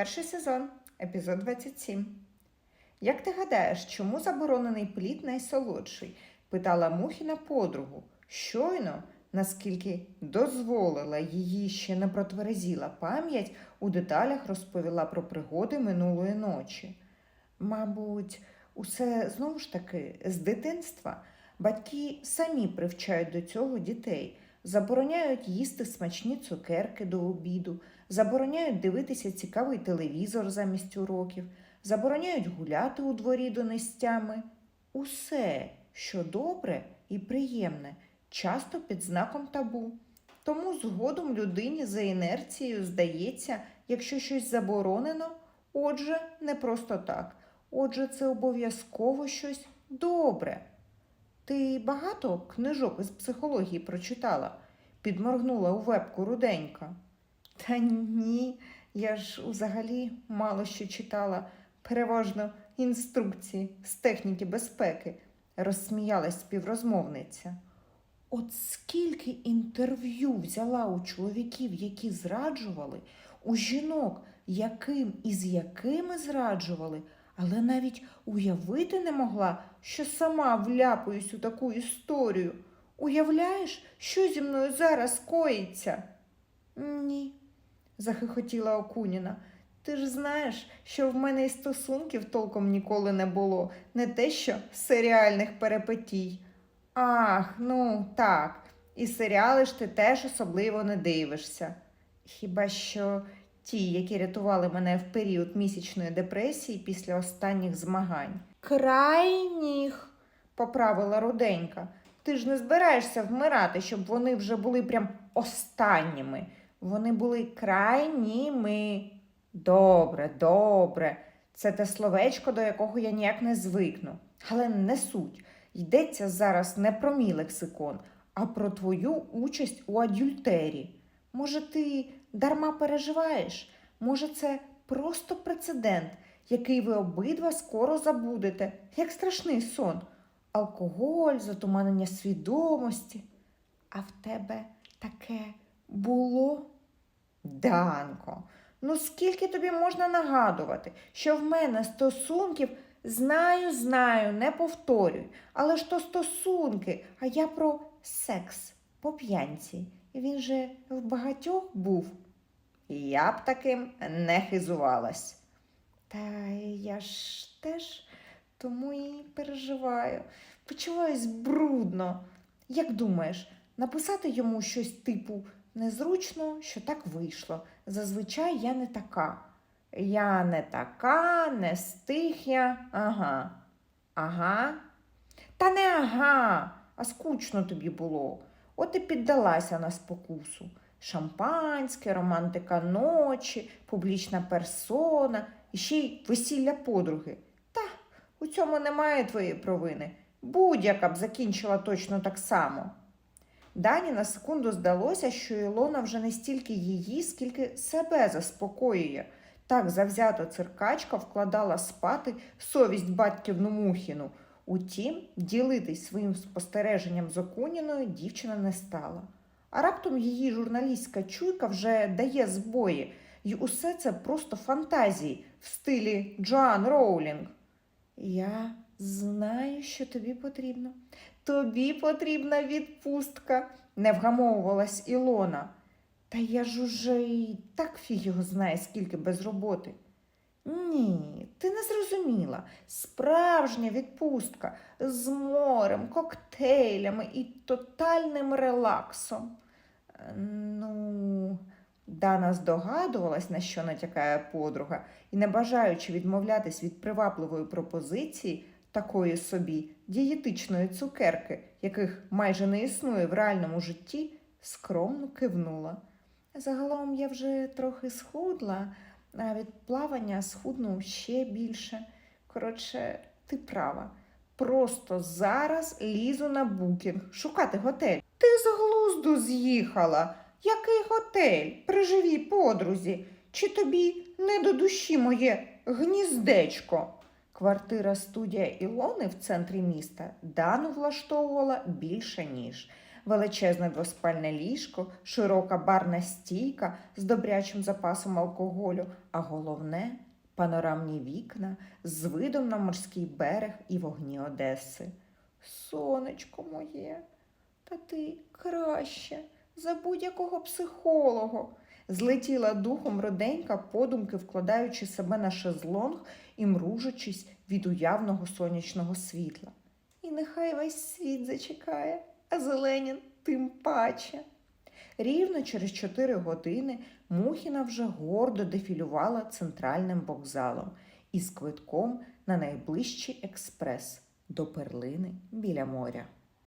Перший сезон, епізод 27. Як ти гадаєш, чому заборонений плід найсолодший? питала Мухіна подругу. Щойно, наскільки дозволила її ще не протверезіла пам'ять, у деталях розповіла про пригоди минулої ночі. Мабуть, усе знову ж таки з дитинства. Батьки самі привчають до цього дітей, забороняють їсти смачні цукерки до обіду, забороняють дивитися цікавий телевізор замість уроків, забороняють гуляти у дворі до нестями. Усе, що добре і приємне, часто під знаком табу. Тому згодом людині за інерцією здається, якщо щось заборонено, отже, не просто так. Отже, це обов'язково щось добре. Ти багато книжок із психології прочитала? підморгнула у вебку руденька. Та ні, я ж взагалі мало що читала, переважно інструкції з техніки безпеки, розсміялась співрозмовниця. От скільки інтерв'ю взяла у чоловіків, які зраджували, у жінок, яким і з якими зраджували, але навіть уявити не могла, що сама вляпаюсь у таку історію. Уявляєш, що зі мною зараз коїться? Ні, захихотіла Окуніна. Ти ж знаєш, що в мене і стосунків толком ніколи не було, не те що серіальних перепетій. Ах, ну так, і серіали ж ти теж особливо не дивишся. Хіба що ті, які рятували мене в період місячної депресії після останніх змагань. Крайніх, поправила руденька. Ти ж не збираєшся вмирати, щоб вони вже були прям останніми. Вони були крайніми. Добре, добре. Це те словечко, до якого я ніяк не звикну. Але не суть. Йдеться зараз не про мій лексикон, а про твою участь у адюльтері. Може, ти дарма переживаєш? Може, це просто прецедент, який ви обидва скоро забудете, як страшний сон. Алкоголь, затуманення свідомості. А в тебе таке було? Данко, ну скільки тобі можна нагадувати, що в мене стосунків знаю, знаю, не повторюй, але ж то стосунки, а я про секс по п'янці. Він же в багатьох був. Я б таким не хизувалась. Та я ж теж тому і переживаю. Почуваюсь брудно. Як думаєш, написати йому щось типу незручно, що так вийшло. Зазвичай я не така. Я не така, не стихя, ага. Ага. Та не ага, а скучно тобі було. От і піддалася на спокусу. Шампанське, романтика ночі, публічна персона і ще й весілля подруги. Та у цьому немає твоєї провини. Будь-яка б закінчила точно так само. Дані на секунду здалося, що Ілона вже не стільки її, скільки себе заспокоює. Так завзято циркачка вкладала спати совість батьківну Мухіну. Утім, ділитись своїм спостереженням з Окуніною дівчина не стала. А раптом її журналістська чуйка вже дає збої, і усе це просто фантазії в стилі Джоан Роулінг. Я знаю, що тобі потрібно. Тобі потрібна відпустка, не вгамовувалась Ілона. Та я ж уже і так фіг його знає, скільки без роботи. Ні, ти не зрозуміла. Справжня відпустка з морем, коктейлями і тотальним релаксом. Е, Ну, Дана здогадувалась, на що натякає подруга, і, не бажаючи відмовлятись від привабливої пропозиції такої собі дієтичної цукерки, яких майже не існує в реальному житті, скромно кивнула. Загалом я вже трохи схудла, від плавання схудну ще більше. Коротше, ти права. Просто зараз лізу на букінг шукати готель. Ти з глузду з'їхала. Який готель при живій подрузі? Чи тобі не до душі моє гніздечко? Квартира студія Ілони в центрі міста Дану влаштовувала більше ніж. Величезне двоспальне ліжко, широка барна стійка з добрячим запасом алкоголю, а головне панорамні вікна з видом на морський берег і вогні Одеси. Сонечко моє, та ти краще за будь-якого психолога. Злетіла духом роденька, подумки вкладаючи себе на шезлонг і мружачись від уявного сонячного світла. І нехай весь світ зачекає, а Зеленін тим паче. Рівно через чотири години Мухіна вже гордо дефілювала центральним вокзалом із квитком на найближчий експрес до перлини біля моря.